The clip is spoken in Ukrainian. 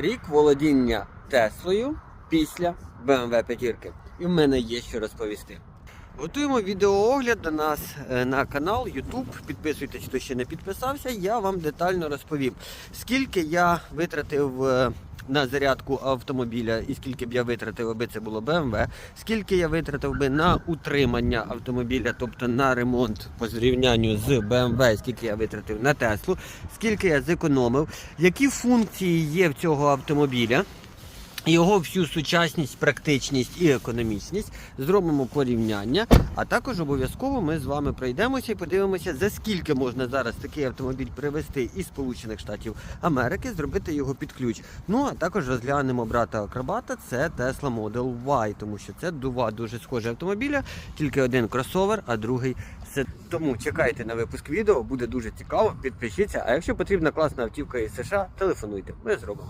рік володіння Теслою після BMW п'ятірки. І в мене є що розповісти. Готуємо відеоогляд до нас е, на канал YouTube. Підписуйтесь, хто ще не підписався. Я вам детально розповім, скільки я витратив е, на зарядку автомобіля і скільки б я витратив, аби це було BMW, скільки я витратив би на утримання автомобіля, тобто на ремонт по зрівнянню з BMW, скільки я витратив на Теслу, скільки я зекономив, які функції є в цього автомобіля. Його всю сучасність, практичність і економічність зробимо порівняння. А також обов'язково ми з вами пройдемося і подивимося, за скільки можна зараз такий автомобіль привезти із Сполучених Штатів Америки, зробити його під ключ. Ну а також розглянемо брата акробата. Це Tesla Model Y, тому що це два дуже схожі автомобіля, тільки один кросовер, а другий це. Тому чекайте на випуск відео, буде дуже цікаво. Підпишіться. А якщо потрібна класна автівка із США, телефонуйте. Ми зробимо.